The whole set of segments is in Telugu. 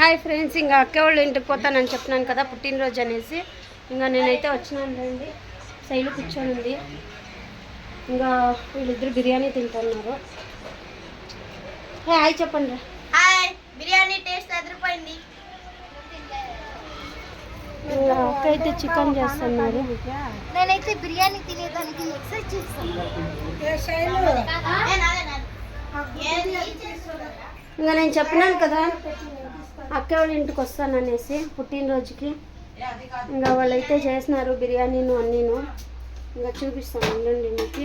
హాయ్ ఫ్రెండ్స్ ఇంకా అక్క వాళ్ళ ఇంటికి పోతానని చెప్పినాను కదా పుట్టినరోజు అనేసి. ఇంకా నేనైతే వచ్చినాను రండి. శైలు కూర్చొని ఉంది. ఇంకా వీళ్ళిద్దరు బిర్యానీ తింటున్నారు. హే, హాయ్ చెప్పండి. రా. హాయ్ బిర్యానీ టేస్ట్ అదిరిపోయింది. అక్క అయితే చికెన్ చేస్తున్నారు నేనైతే బిర్యానీ తినేదానికి ఎక్సైజ్ చేస్తాను. ఇంకా నేను చెప్పినాను కదా. అక్క వాళ్ళ ఇంటికి వస్తాననేసి పుట్టినరోజుకి. ఇంకా వాళ్ళైతే చేసినారు బిర్యానీను అన్నీను. ఇంకా చూపిస్తాను ఉండండి మీకు.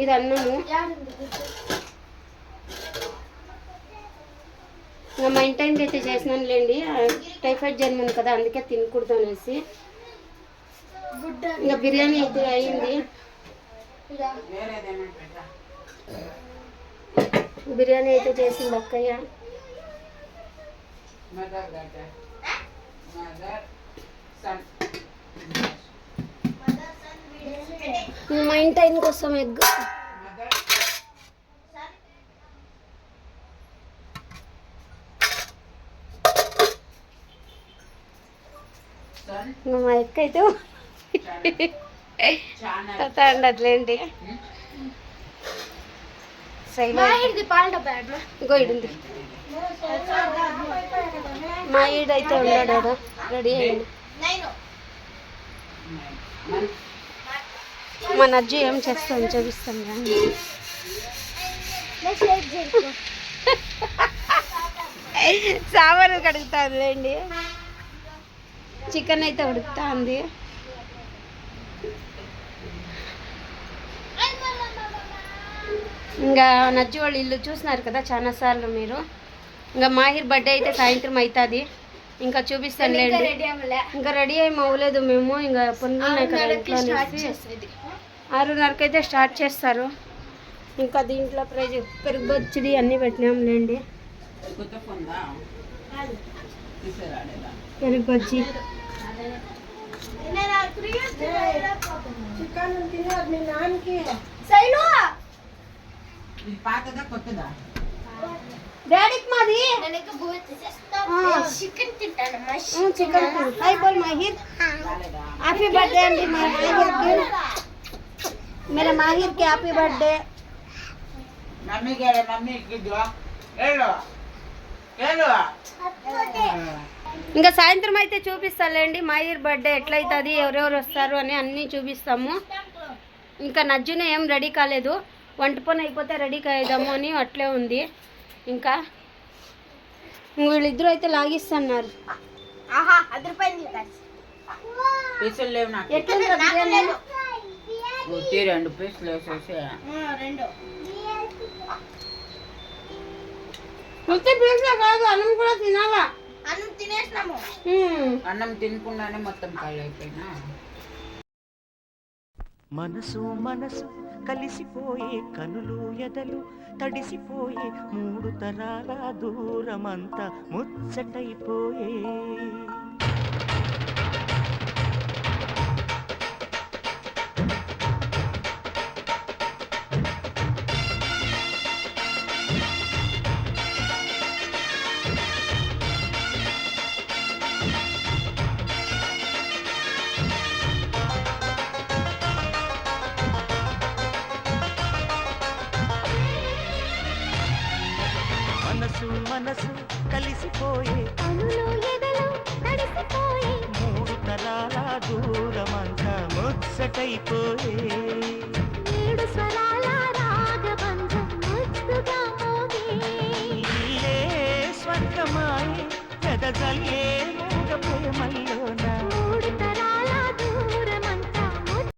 ఇది అన్నము. ఇంకా మా ఇంటి టైంకి అయితే చేసినాను లేండి టైఫాయిడ్ జ్వరం ఉంది కదా అందుకే తినకూడదు అనేసి. ఇంకా బిర్యానీ అయితే అయింది. బిర్యానీ అయితే చేసింది అక్కయ్య. ఇంకా మా ఇంటి టైంకి వస్తాం ఎగ్ మా ఎక్క అయితే కథ శైలు ఇది పాల డబ్బా ఇంకో ఇడుంది మా ఈడైతే ఉన్నాడు రెడీ అయ్యింది మా నజ్జు ఏం చేస్తాను చూపిస్తాను రండి సాంబార్ కడుగుతానులేండి చికెన్ అయితే ఉడుకుతుంది. ఇంకా నజ్జు వాళ్ళు ఇల్లు చూసినారు కదా చాలా సార్లు మీరు. ఇంకా మాహిర్ బర్త్డే అయితే సాయంత్రం అవుతుంది ఇంకా అవ్వలే. ఇంకా రెడీ ఏమి అవ్వలేదు మేము ఇంకా పనులు ఉన్నాయి కదా ఆరున్నరకి అయితే స్టార్ట్ చేస్తారు. ఇంకా దీంట్లో ప్రైజ్ పెరుగు బొచ్చిడి అన్నీ పెట్టినాంలేండి పెరుగు బజ్జి పాతదా కొత్తదా? డాడీకి మాది చికెన్ తింటాను చికెన్ హై బోల్ హ్యాపీ బర్త్డే అండి మహిర్కి మేర మహిర్కి హ్యాపీ బర్త్డే ఇంకా సాయంత్రం అయితే చూపిస్తాలేండి మయూర్ బర్త్డే ఎట్లయితుంది ఎవరెవరు వస్తారు అని అన్నీ చూపిస్తాము ఇంకా నజ్జున ఏం రెడీ కాలేదు వంట పని అయిపోతే రెడీ కాయేదాము అని అట్లే ఉంది ఇంకా? వీళ్ళిద్దరూ అయితే లాగిస్తున్నారు. ఆహా అదిరిపోయింది guys. పీసులు లేవు నాకు. ఉత్తి రెండు పీసులు వేసేసి. ఆ, రెండు. ఉత్తి పీసులే కాదు అన్నం కూడా తినాలా? అన్నం తినేసినాము. అన్నం తినకుండానే మొత్తం ఖాళీ అయిపోయినా? మనసు మనసు కలిసిపోయే కనులు ఎదలు తడిసిపోయే మూడు తరాల దూరమంతా ముచ్చటైపోయే. ముచ్చటైపోయే ఏడు స్వరాల రాగబంధం ముద్దుగా మోగే ఇల్లే స్వర్గమాయే పెదజల్లే మూగ ప్రేమల్లోనా మూడు తరాల దూరమంతా ముద్దు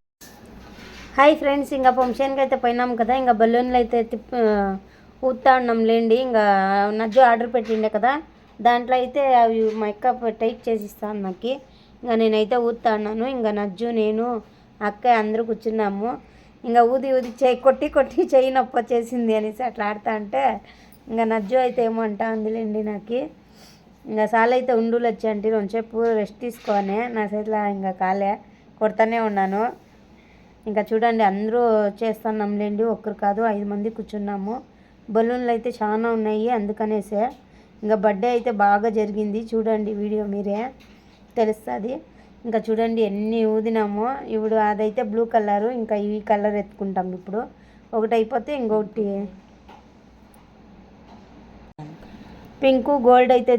హాయ్ ఫ్రెండ్స్ ఇంకా ఫంక్షన్కి అయితే పోయినాం కదా ఇంకా బలూన్లు అయితే ఊతా ఉన్నాం లేండి ఇంకా నజ్జు ఆర్డర్ పెట్టిండే కదా దాంట్లో అయితే అవి మా అక్క టైట్ చేసి ఇస్తాను నాకు. ఇంకా నేనైతే ఊతా ఉన్నాను ఇంకా నజ్జు నేను అక్క అందరూ కూర్చున్నాము. ఇంకా ఊది ఊది చేయి కొట్టి కొట్టి చెయ్యి నొప్పి వచ్చేసింది అనేసి అట్లా ఆడుతా అంటే ఇంకా నజ్జు అయితే ఏమో అంటా ఉందిలేండి నాకు. ఇంకా సాలు అయితే ఉండులు వచ్చాయంటే కొంచెంసేపు రెస్ట్ తీసుకొని. నా చేతిలో ఇంకా కాలే కొడతానే ఉన్నాను. ఇంకా చూడండి అందరూ చేస్తున్నాంలేండి ఒక్కరు కాదు ఐదు మంది కూర్చున్నాము. బలూన్లు అయితే చాలా ఉన్నాయి అందుకనేసే. ఇంకా బర్త్డే అయితే బాగా జరిగింది చూడండి వీడియో మీరే. తెలుస్తుంది. ఇంకా చూడండి ఎన్ని ఊదినామో. ఇప్పుడు అదైతే బ్లూ కలరు ఇంకా ఈ కలర్ ఎత్తుకుంటాం ఇప్పుడు. ఒకటి అయిపోతే ఇంకొకటి. పింక్ గోల్డ్ అయితే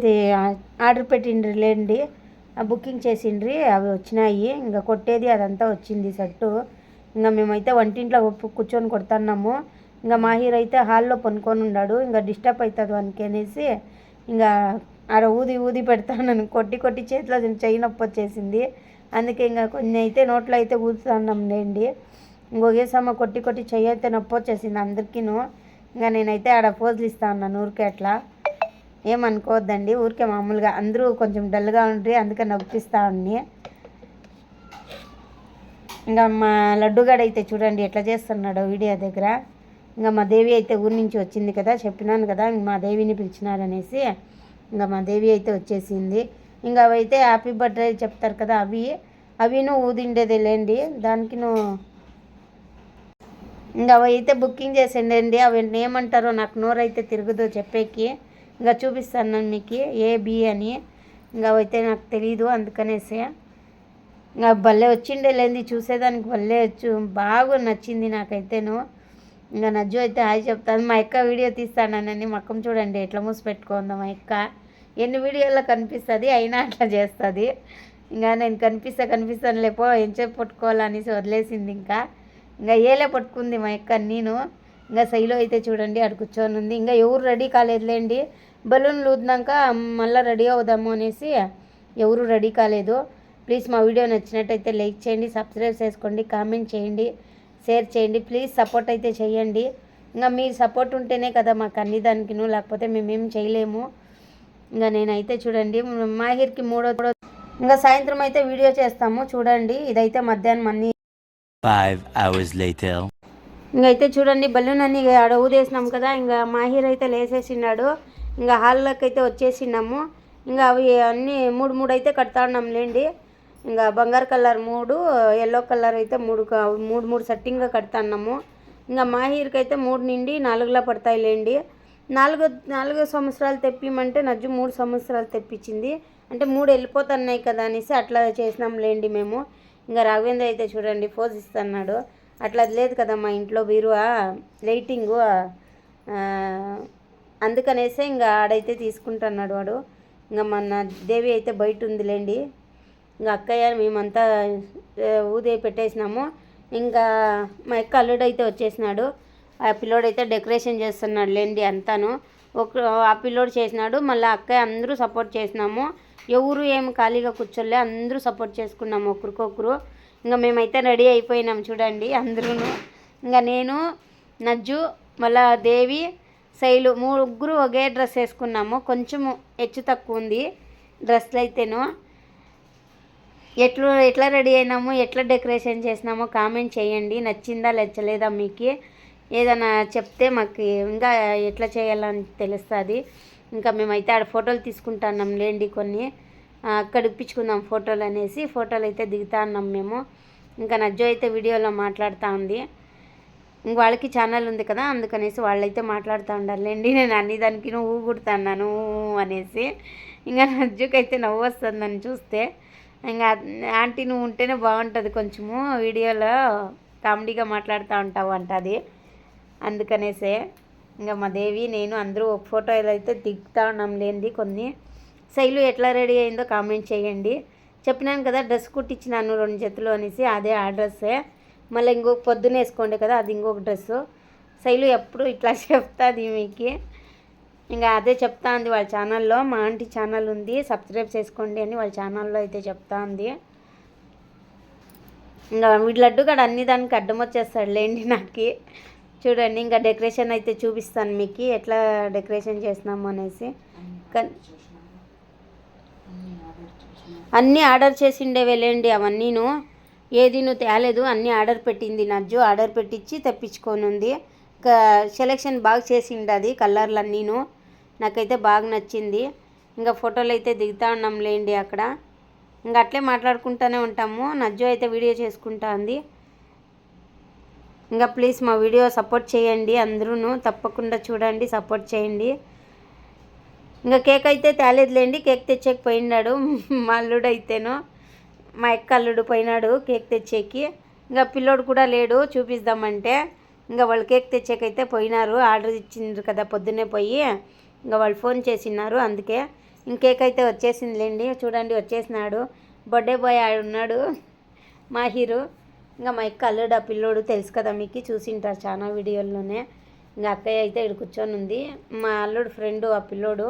ఆర్డర్ పెట్టిండ్రి లేండి. బుకింగ్ చేసిండ్రి అవి వచ్చినాయి. ఇంకా కొట్టేది అదంతా వచ్చింది సెట్టు. ఇంకా మేమైతే వంటింట్లో కూర్చొని కొడుతున్నాము. ఇంకా మాహీర్ అయితే హాల్లో పనుకొని ఉన్నాడు. ఇంకా డిస్టర్బ్ అవుతుంది వానికి అనేసి ఇంకా ఆడ ఊది ఊది పెడతాను కొట్టి కొట్టి చేతిలో చెయ్యి నొప్పి వచ్చేసింది. అందుకే ఇంకా కొన్ని అయితే నోట్లో అయితే ఊదుతున్నాం లేండి. ఇంకొకేసమ్మ కొట్టి కొట్టి చెయ్యి అయితే నొప్పి వచ్చేసింది అందరికీను. ఇంకా నేనైతే ఆడ పోజులు ఇస్తా ఉన్నాను ఊరికే అట్లా. ఏమనుకోవద్దండి ఊరికే మామూలుగా అందరూ కొంచెం డల్గా ఉండ్రి అందుకే నొప్పిస్తా ఉన్ని. ఇంకా మా లడ్డుగాడు అయితే చూడండి ఎట్లా చేస్తున్నాడో వీడియో దగ్గర. ఇంకా మా దేవి అయితే ఊరి నుంచి వచ్చింది కదా చెప్పినాను కదా మా దేవిని పిలిచినారనేసి. ఇంకా మా దేవి అయితే వచ్చేసింది. ఇంకా అవైతే హ్యాపీ బర్త్డే చెప్తారు కదా అవి. అవిను ఊదిండేది లేండి దానికి నువ్వు ఇంకా అవి అయితే బుకింగ్ చేసేయండి. అవి ఏమంటారో నాకు నోరైతే తిరుగుదో చెప్పేకి. ఇంకా చూపిస్తాను మీకు ఏ బి అని. ఇంకా అవైతే నాకు తెలియదు అందుకనేసి. ఇంకా భలే వచ్చిండే లేని చూసేదానికి భలే వచ్చు బాగా నచ్చింది నాకైతేను. ఇంకా నజ్జు అయితే హాయ్ చెప్తాను మా అక్క వీడియో తీస్తానని మక్కం చూడండి ఎట్లా మూసి పెట్టుకుందాం మా అక్క. ఎన్ని వీడియోల్లో కనిపిస్తుంది అయినా అట్లా చేస్తుంది. ఇంకా నేను కనిపిస్తా కనిపిస్తాను లేపో ఎంచేపు పట్టుకోవాలనేసి వదిలేసింది ఇంకా. ఇంకా ఏలే పట్టుకుంది మా యొక్క నేను. ఇంకా సైలో అయితే చూడండి అక్కడ కూర్చొని ఉంది. ఇంకా ఎవరు రెడీ కాలేదులేండి బలూన్లు ఊదినాక మళ్ళీ రెడీ అవుదాము అనేసి ఎవరు రెడీ కాలేదు. ప్లీజ్ మా వీడియో నచ్చినట్టయితే లైక్ చేయండి సబ్స్క్రైబ్ చేసుకోండి కామెంట్ చేయండి షేర్ చేయండి. ప్లీజ్ సపోర్ట్ అయితే చేయండి. ఇంకా మీ సపోర్ట్ ఉంటేనే కదా మాకు అన్ని దానికిను లేకపోతే మేమేం చేయలేము. ఇంకా నేనైతే చూడండి మాహిర్కి మూడో ఇంకా సాయంత్రం అయితే వీడియో చేస్తాము చూడండి. ఇదైతే మధ్యాహ్నం అన్ని. ఇంకైతే చూడండి బలూన్ అన్ని ఆడ ఊదేసినాం కదా ఇంకా మాహిర్ అయితే లేసేసినాడు ఇంకా హాల్లోకి అయితే వచ్చేసినాము ఇంకా అవి అన్నీ మూడు మూడు అయితే కడతా ఉన్నాం లేండి. ఇంకా బంగారు కలర్ మూడు ఎల్లో కలర్ అయితే మూడు మూడు మూడు సెట్టింగ్గా కడతాన్నాము. ఇంకా మాహిర్కి అయితే మూడు నిండి నాలుగులా పడతాయి లేండి. నాలుగు నాలుగు సంవత్సరాలు తెప్పిమంటే నజ్జు మూడు సంవత్సరాలు తెప్పించింది. అంటే మూడు వెళ్ళిపోతున్నాయి కదా అనేసి అట్లా చేసినాం లేండి మేము. ఇంకా రాఘవేంద్ర అయితే చూడండి ఫోజ్ ఇస్తున్నాడు. అట్లా అది లేదు కదా మా ఇంట్లో బీరువా లైటింగు అందుకనేసే ఇంకా ఆడైతే తీసుకుంటున్నాడు వాడు. ఇంకా మన దేవి అయితే బయట ఉందిలేండి ఇంకా అక్కయ్య మేమంతా ఊదే పెట్టేసినాము. ఇంకా మా అక్క అల్లుడు అయితే వచ్చేసినాడు. ఆ పిల్లోడు అయితే డెకరేషన్ చేస్తున్నాడు లేండి అంతాను. ఒక ఆ పిల్లోడు చేసినాడు మళ్ళీ అక్కయ్య అందరూ సపోర్ట్ చేసినాము. ఎవరు ఏం ఖాళీగా కూర్చోలే అందరూ సపోర్ట్ చేసుకున్నాము ఒకరికొకరు. ఇంకా మేమైతే రెడీ అయిపోయినాం చూడండి అందరూ ఇంకా నేను నజ్జు మళ్ళా దేవి శైలు ముగ్గురు ఒకే డ్రెస్ వేసుకున్నాము. కొంచెము హెచ్చు తక్కువ ఉంది డ్రెస్లు అయితేను ఎట్లా ఎట్లా రెడీ అయినాము ఎట్లా డెకరేషన్ చేసినామో కామెంట్ చేయండి. నచ్చిందా నచ్చలేదా మీకు? ఏదైనా చెప్తే మాకు ఇంకా ఎట్లా చేయాలని తెలుస్తుంది. ఇంకా మేమైతే ఆడ ఫోటోలు తీసుకుంటున్నాం లేండి కొన్ని. అక్కడ ఇప్పించుకుందాం ఫోటోలు అనేసి ఫోటోలు అయితే దిగుతా ఉన్నాం మేము. ఇంకా నజ్జో అయితే వీడియోలో మాట్లాడుతూ ఉంది. ఇంక వాళ్ళకి ఛానల్ ఉంది కదా అందుకనేసి వాళ్ళైతే మాట్లాడుతూ ఉండాలండి నేను అన్ని దానికి నువ్వు ఊగుడుతున్నాను అనేసి. ఇంకా నజ్జుకైతే నవ్వు వస్తుంది నన్ను చూస్తే ఇంకా ఆంటీ నువ్వు ఉంటేనే బాగుంటుంది కొంచెము వీడియోలో కామెడీగా మాట్లాడుతూ ఉంటావు అంటది. అందుకనేసే ఇంకా మా దేవి నేను అందరూ ఒక ఫోటోలు అయితే దిగుతా ఉన్నాం లేనిది కొన్ని. శైలు ఎట్లా రెడీ అయిందో కామెంట్ చేయండి. చెప్పినాను కదా డ్రెస్ కుట్టించినాను రెండు జతలు అనేసి అదే ఆ డ్రెస్సే. మళ్ళీ ఇంకొక పొద్దున వేసుకోండి కదా అది ఇంకొక డ్రెస్సు. శైలు ఎప్పుడు ఇట్లా చెప్తాది మీకు. ఇంకా అదే చెప్తా ఉంది వాళ్ళ ఛానల్లో మా ఆంటీ ఛానల్ ఉంది సబ్స్క్రైబ్ చేసుకోండి అని వాళ్ళ ఛానల్లో అయితే చెప్తా ఉంది ఇంకా వీడి లడ్డు కాడ అన్ని దానికి అడ్డం వచ్చేస్తాడు లేండి నాకు. చూడండి ఇంకా డెకరేషన్ అయితే చూపిస్తాను మీకు ఎట్లా డెకరేషన్ చేసినాము అనేసి. కన్- అన్నీ ఆర్డర్ చేసిండేవే లేండి అవన్నీను. ఏది నువ్వు తేలేదు అన్నీ ఆర్డర్ పెట్టింది నజ్జు ఆర్డర్ పెట్టించి తెప్పించుకొనుంది ఇంకా సెలెక్షన్ బాగా చేసిండు అది కలర్లు అన్నీను నాకైతే బాగా నచ్చింది. ఇంకా ఫోటోలు అయితే దిగుతా ఉన్నాంలేండి అక్కడ. ఇంకా అట్లే మాట్లాడుకుంటూనే ఉంటాము. నజ్జు అయితే వీడియో చేసుకుంటా ఉంది. ఇంకా ప్లీజ్ మా వీడియో సపోర్ట్ చేయండి అందరూ తప్పకుండా చూడండి సపోర్ట్ చేయండి. ఇంకా కేక్ అయితే తేలేదులేండి కేక్ తెచ్చేకి పోయినాడు మా అల్లుడు అయితేను మా ఎక్క అల్లుడు పోయినాడు కేక్ తెచ్చేకి. ఇంకా పిల్లోడు కూడా లేడు చూపిద్దామంటే. ఇంకా వాళ్ళు కేక్ తెచ్చేకైతే పోయినారు ఆర్డర్ ఇచ్చిండ్రు కదా పొద్దున్నే పోయి. ఇంకా వాళ్ళు ఫోన్ చేసినారు అందుకే. ఇంక కేక్ అయితే వచ్చేసిందిలేండి చూడండి వచ్చేసినాడు. బర్త్డే బాయ్ ఆడున్నాడు మా హీరో. ఇంకా మా ఎక్క అల్లుడు ఆ పిల్లోడు తెలుసు కదా మీకు చూసింటారు చాలా వీడియోల్లోనే. ఇంకా అక్కయ్య అయితే ఇక్కడ కూర్చొని ఉంది. మా అల్లుడు ఫ్రెండు ఆ పిల్లోడు.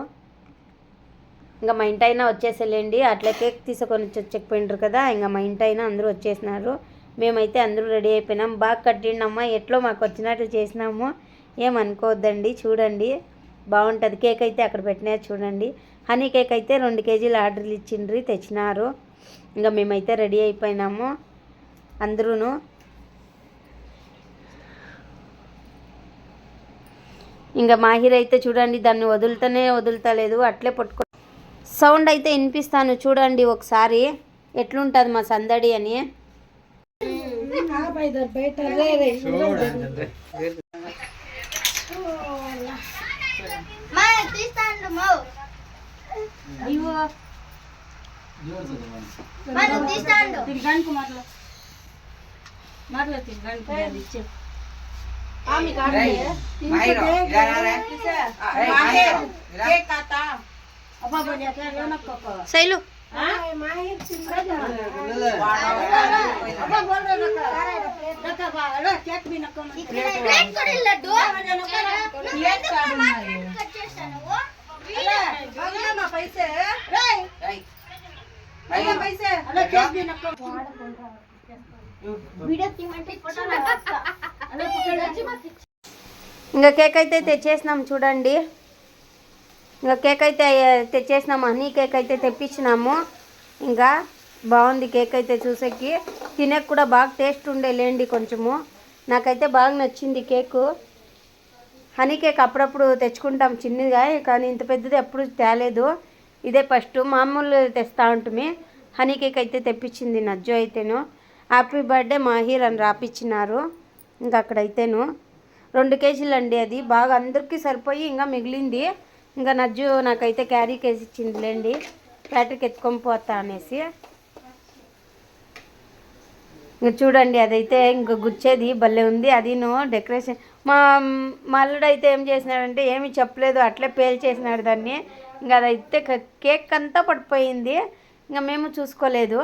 ఇంకా మా ఇంటైనా వచ్చేసేలేండి. అట్లా కేక్ తీసుకొని వచ్చి కదా ఇంకా మా ఇంటైనా అందరూ వచ్చేసినారు. మేమైతే అందరూ రెడీ అయిపోయినాం. బాగా కట్టిండమ్మా. ఎట్లో మాకు వచ్చినట్లు చేసినాము. ఏమనుకోవద్దండి చూడండి. బాగుంటుంది. కేక్ అయితే అక్కడ పెట్టినారు చూడండి. హనీ కేక్ అయితే రెండు కేజీలు ఆర్డర్లు ఇచ్చిండ్రి తెచ్చినారు. ఇంకా మేమైతే రెడీ అయిపోయినాము. అందరూను ఇంకా మాహిర్ అయితే చూడండి దాన్ని వదులుతూనే వదులుతలేదు అట్లే పట్టుకో సౌండ్ అయితే వినిపిస్తాను చూడండి ఒకసారి ఎట్లుంటుంది మా సందడి అని મારલતી ગણપતિ છે આમી કાઢી માયરો રારા માહેર કે કાતા અબા બોલ્યા કે લેનો કકો સૈલુ હા માહેર ચિંગડા અબા બોલ રે નકા નકા બા લો ચેક બી નકો પ્લેટ કરી લે ડો પ્લેટ કાઢી મારે કચેશન ઓ બંગલામાં પૈસે રે રે પૈસે. અલે ચેક બી નકો ఇంకా కేక్ అయితే తెచ్చేసినాం చూడండి. ఇంకా కేక్ అయితే తెచ్చేసినాము? హనీ కేక్ అయితే తెప్పించినాము. ఇంకా బాగుంది కేక్ అయితే చూసేకి. తినేకి కూడా బాగా టేస్ట్ ఉండే లేండి కొంచెము. నాకైతే బాగా నచ్చింది కేకు. హనీ కేక్ అప్పుడప్పుడు తెచ్చుకుంటాం చిన్నదిగా కానీ ఇంత పెద్దది ఎప్పుడు తేలేదు. ఇదే ఫస్ట్ మామూలు తెస్తా ఉంటుంది హనీ కేక్ అయితే తెప్పించింది నజ్జు అయితేను. హ్యాపీ బర్త్డే మాహిర్ అని రాపిచ్చినారు. ఇంకా అక్కడైతేను. రెండు కేజీలు అండి అది. బాగా అందరికీ సరిపోయి ఇంకా మిగిలింది. ఇంకా నజ్జు నాకైతే క్యారీ కేసి ఇచ్చిందిలేండి. ఫ్యాక్టరీకి ఎత్తుకొని పోతా అనేసి. ఇంకా చూడండి అదైతే ఇంకా గుచ్చేది. భలే ఉంది. అదిను డెకరేషన్ మా మల్లుడు అయితే ఏం చేసినాడంటే ఏమీ చెప్పలేదు. అట్లే పేల్చేసినాడు దాన్ని. ఇంకా అదైతే కేక్ అంతా పడిపోయింది. ఇంకా మేము చూసుకోలేదు.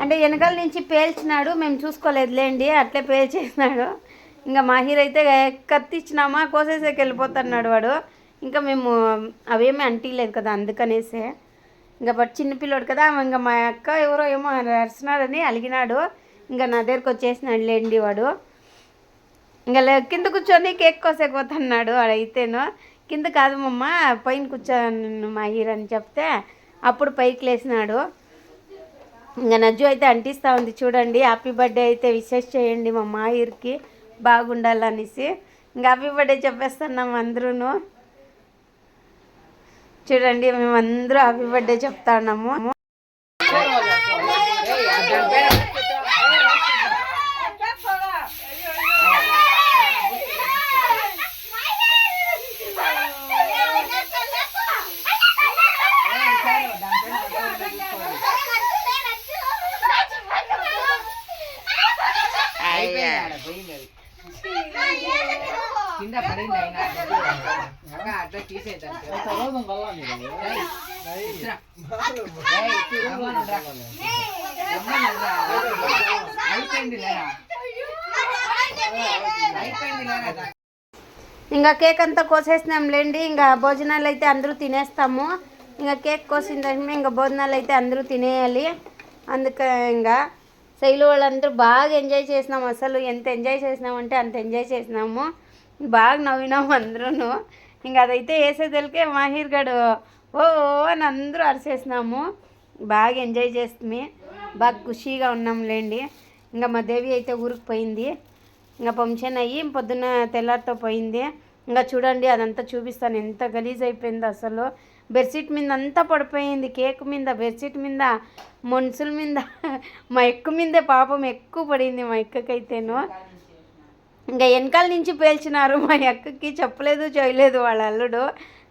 అంటే వెనకాల నుంచి పేల్చినాడు మేము చూసుకోలేదు లేండి అట్లే పేల్చేసినాడు. ఇంకా మాహీర్ అయితే కత్తిచ్చినామా కోసేసేకి వెళ్ళిపోతున్నాడు వాడు. ఇంకా మేము అవేమీ అంటిలేదు కదా అందుకనేసే. ఇంకా బట్ చిన్నపిల్లోడు కదా ఇంకా మా అక్క ఎవరో ఏమో అరిచినాడని అలిగినాడు. ఇంకా నా దగ్గరకు వచ్చేసినాడు లేండి వాడు. ఇంకా లే- కింద కూర్చొని కేక్ కోసేకపోతున్నాడు వాడైతేను. కింద కాదు మమ్మ పైన కూర్చోను మా హీరో అని చెప్తే అప్పుడు పైకి లేచినాడు. ఇంకా నజ్జు అయితే అంటిస్తూ ఉంది. చూడండి హ్యాపీ బర్త్డే అయితే విషెస్ చేయండి మా మాహిర్కి. బాగుండాలనేసి. ఇంకా హ్యాపీ బర్త్డే చెప్పేస్తున్నాం అందరూ చూడండి మేమందరూ హ్యాపీ బర్త్డే చెప్తాన్నాము. ఉన్నాము దాని పేరు కింద పడింది అయినా ఇంకా అట్లా తీసేద్దాం ఏయ్, ఇట్రా. ఏయ్, రమ్మనురా. రమ్మనురా. అయిపోయింది లేరా అయిపోయింది లేరా ఇంకా కేక్ అంతా కోసేసినాంలేండి ఇంకా భోజనాలు అయితే అందరూ తినేస్తాము. ఇంకా కేక్ కోసిందంటే ఇంకా భోజనాలు అయితే అందరూ తినేయాలి. అందుకే ఇంకా శైలు వాళ్ళందరూ బాగా ఎంజాయ్ చేసినాం అసలు. ఎంత ఎంజాయ్ చేసినామంటే అంత ఎంజాయ్ చేసినాము. బాగా నవ్వినాము అందరూ ఇంకా అదైతే వేసేదలికే మాహిర్ గడు ఓ ఓ అని అందరూ అరిసేసినాము. బాగా ఎంజాయ్ చేస్తుంది బాగా ఖుషీగా ఉన్నాం లేండి. ఇంకా మా దేవి అయితే ఊరికి పోయింది. ఇంకా ఫంక్షన్ అయ్యి పొద్దున్న తెల్లారితో పోయింది. ఇంకా చూడండి అదంతా చూపిస్తాను. ఎంత గలీజ్ అయిపోయింది అసలు. బెడ్షీట్ మీద అంతా పడిపోయింది. కేక్ మీద బెడ్షీట్ మీద మనుషుల మీద మా ఎక్కు మీదే పాపం ఎక్కువ పడింది మా ఎక్కకైతేను. ఇంకా వెనకాల నుంచి పేల్చినారు. మా అక్కకి చెప్పలేదు చేయలేదు వాళ్ళ అల్లుడు.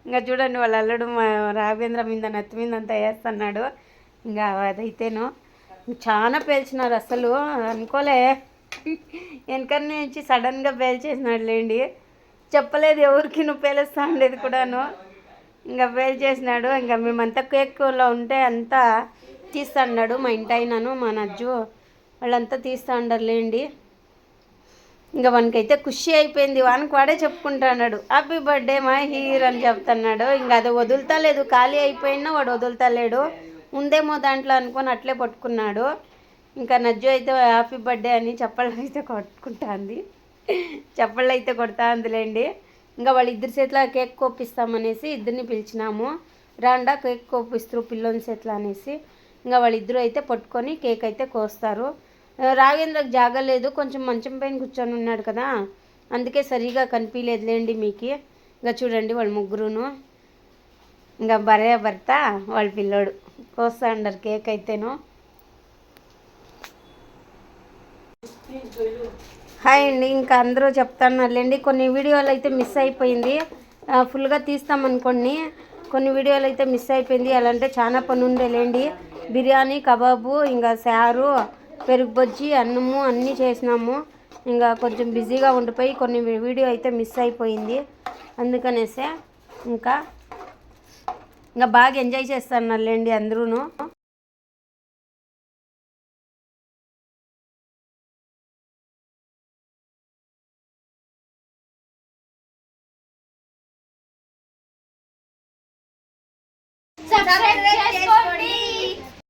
ఇంకా చూడండి వాళ్ళ అల్లుడు మా రాఘవేంద్ర మీద నత్తి మీద అంతా వేస్తున్నాడు. ఇంకా అదైతేను. చాలా పేల్చినారు అసలు. అనుకోలే. వెనక నుంచి సడన్గా పేల్చేసినాడు లేండి చెప్పలేదు ఎవరికి నువ్వు పేలుస్తా ఉండేది కూడాను. ఇంకా పేల్చేసినాడు ఇంకా మేమంతా కేక్లో ఉంటే అంతా తీస్తా అన్నాడు మా ఇంటి అయినాను మా నజ్జు. వాళ్ళంతా తీస్తా ఉండర్లేండి ఇంకా వానికైతే ఖుషి అయిపోయింది. వానికి వాడే చెప్పుకుంటున్నాడు. హ్యాపీ బర్త్డే మా హీర్ అని చెప్తున్నాడు. ఇంకా అది వదులుతలేదు. ఖాళీ అయిపోయినా వాడు వదులుతలేడు. ఉందేమో దాంట్లో అనుకొని అట్లే పట్టుకున్నాడు. ఇంకా నజ్జు అయితే హ్యాపీ బర్త్డే అని చప్పళ్ళు అయితే కొట్టుకుంటాంది. చప్పళ్ళు అయితే కొడతా అందులేండి ఇంకా వాళ్ళ ఇద్దరి చేతిలో కేక్ కోపిస్తామనేసి ఇద్దరిని పిలిచినాము. రాండా కేక్ కోపిస్తారు పిల్లోని చేతిలో అనేసి. ఇంకా వాళ్ళిద్దరూ అయితే పట్టుకొని కేక్ అయితే కోస్తారు. రాగేంద్రకు జాగలేదు కొంచెం మంచం పైన కూర్చొని ఉన్నాడు కదా. అందుకే సరిగా కనిపించలేదులేండి మీకు. ఇంకా చూడండి వాళ్ళ ముగ్గురును. ఇంకా భార్య భర్త వాళ్ళ పిల్లోడు. కోస్తా ఉండరు కేక్ అయితేను. హాయ్ అండి ఇంకా అందరూ చెప్తున్నారులేండి. కొన్ని వీడియోలు అయితే మిస్ అయిపోయింది. ఫుల్గా తీస్తామనుకోండి కొన్ని వీడియోలు అయితే మిస్ అయిపోయింది. అలా అంటే చాలా పని ఉండేలేండి బిర్యానీ కబాబు ఇంకా సారు పెరుగు బొజ్జి అన్నము అన్నీ చేసినాము. ఇంకా కొంచెం బిజీగా ఉండిపోయి కొన్ని వీడియో అయితే మిస్ అయిపోయింది. అందుకనేసే ఇంకా ఇంకా బాగా ఎంజాయ్ చేస్తాను అందరూను. అందరూ